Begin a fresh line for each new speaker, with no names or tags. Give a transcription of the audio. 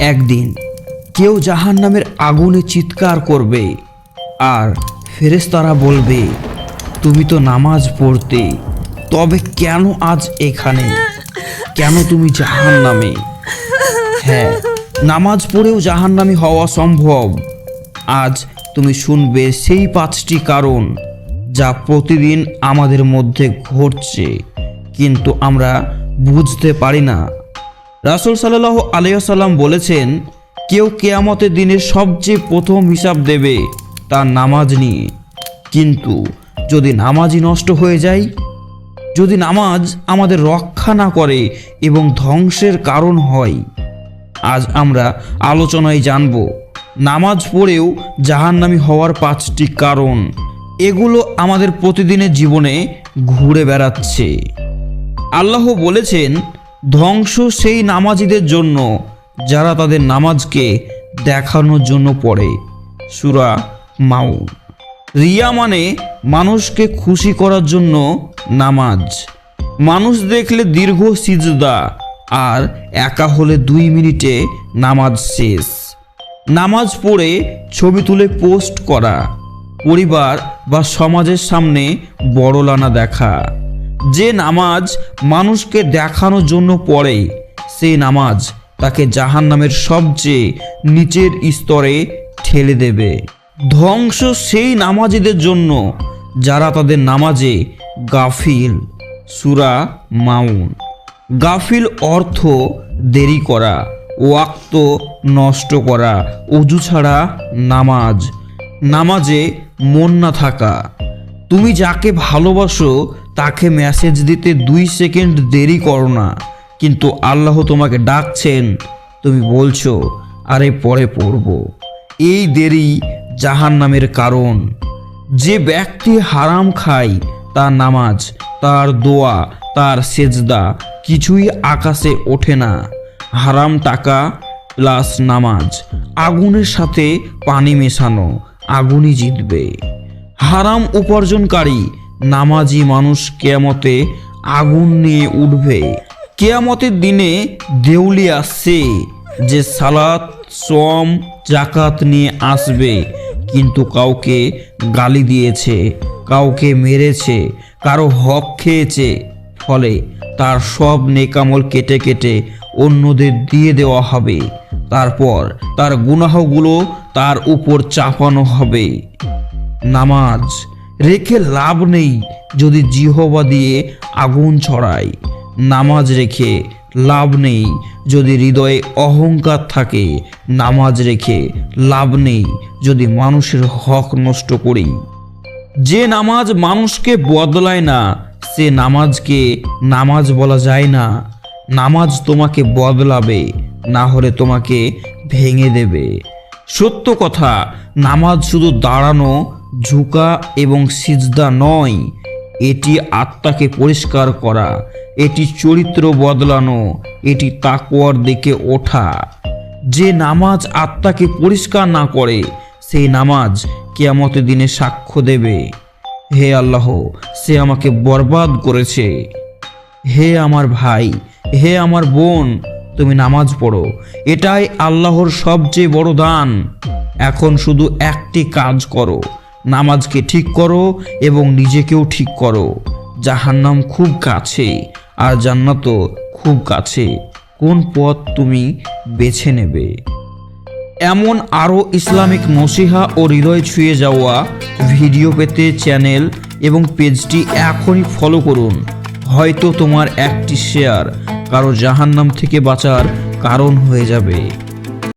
একদিন কেউ জাহান নামের আগুনে চিৎকার করবে আর ফেরেশতারা বলবে, তুমি তো নামাজ পড়তে, তবে কেন আজ এখানে? কেন তুমি জাহান নামে হ্যাঁ নামাজ পড়েও জাহান্নামি হওয়া সম্ভব। আজ তুমি শুনবে সেই পাঁচটি কারণ যা প্রতিদিন আমাদের মধ্যে ঘটছে, কিন্তু আমরা বুঝতে পারি না। রাসুল সাল্লাহ আলিয়াল্লাম বলেছেন, কেউ কেয়ামতের দিনে সবচেয়ে প্রথম হিসাব দেবে তার নামাজ নিয়ে। কিন্তু যদি নামাজই নষ্ট হয়ে যায়, যদি নামাজ আমাদের রক্ষা না করে এবং ধ্বংসের কারণ হয়, আজ আমরা আলোচনায় জানব, নামাজ পড়েও জাহান্নামি হওয়ার পাঁচটি কারণ। এগুলো আমাদের প্রতিদিনের জীবনে ঘুরে বেড়াচ্ছে। আল্লাহ বলেছেন ধ্বংস সেই নামাজিদের জন্য, যারা তাদের নামাজকে দেখানোর জন্য পড়ে। সুরা মাউন। রিয়া মানে মানুষকে খুশি করার জন্য নামাজ। মানুষ দেখলে দীর্ঘ সিজদা আর একা হলে দুই মিনিটে নামাজ শেষ। নামাজ পড়ে ছবি তুলে পোস্ট করা, পরিবার বা সমাজের সামনে বড়লানা দেখা। যে নামাজ মানুষকে দেখানোর জন্য পড়ে, সেই নামাজ তাকে জাহান্নামের সবচেয়ে নিচের স্তরে ঠেলে দেবে। ধ্বংস সেই নামাজিদের জন্য যারা তাদের নামাজে গাফিল। সুরা মাউন। গাফিল অর্থ দেরি করা, ওয়াক্ত নষ্ট করা অজু ছাড়া নামাজ। নামাজে মন না থাকা। তুমি যাকে ভালোবাসো, তাকে মেসেজ দিতে দুই সেকেন্ড দেরি করো না। কিন্তু আল্লাহ তোমাকে ডাকছেন, তুমি বলছো, আরে পরে পড়ব। এই দেরি জাহান নামের কারণ। যে ব্যক্তি হারাম খায়, তার নামাজ, তার দোয়া, তার সেজদা কিছুই আকাশে ওঠে না। হারাম টাকা প্লাস নামাজ, আগুনের সাথে পানি মেশানো, আগুনই জিতবে। হারাম উপার্জনকারী নামাজি মানুষ কেয়ামতে আগুন নিয়ে উঠবে। কেয়ামতের দিনে দেউলি আসছে, যে সালাত সম জাকাত নিয়ে আসবে, কিন্তু কাউকে গালি দিয়েছে, কাউকে মেরেছে, কারও হক খেয়েছে, ফলে তার সব নেকামল কেটে কেটে অন্যদের দিয়ে দেওয়া হবে। তারপর তার গুনাহগুলো তার উপর চাপানো হবে। নামাজ। রেখে লাভ নেই যদি জিহবা দিয়ে আগুন ছড়ায়। নামাজ রেখে লাভ নেই যদি হৃদয়ে অহংকার থাকে। নামাজ রেখে লাভ নেই যদি মানুষের হক নষ্ট করি। যে নামাজ মানুষকে বদলায় না, সে নামাজকে নামাজ বলা যায় না। নামাজ তোমাকে বদলাবে, না হলে তোমাকে ভেঙে দেবে। সত্য কথা, নামাজ শুধু দাঁড়ানো ঝুঁকা এবং সিজদা নয়। এটি আত্মাকে পরিষ্কার করা, এটি চরিত্র বদলানো, এটি তাকওয়ার দিকে ওঠা। যে নামাজ আত্মাকে পরিষ্কার না করে, সেই নামাজ কেয়ামতের দিনে সাক্ষ্য দেবে। হে আল্লাহ, সে আমাকে বরবাদ করেছে। হে আমার ভাই, হে আমার বোন, তুমি নামাজ পড়ো। এটাই আল্লাহর সবচেয়ে বড় দান। এখন শুধু একটি কাজ করো। নামাজকে ঠিক করো এবং নিজেকেও ঠিক করো। জাহান্নাম খুব কাছে, আর জান্নাতও খুব কাছে। কোন পথ তুমি বেছে নেবে? এমন আরও ইসলামিক নসিহা ও হৃদয় ছুঁয়ে যাওয়া ভিডিও পেতে চ্যানেল এবং পেজটি এখনই ফলো করুন। হয়তো তোমার একটি শেয়ার কারও জাহান্নাম থেকে বাঁচার কারণ হয়ে যাবে।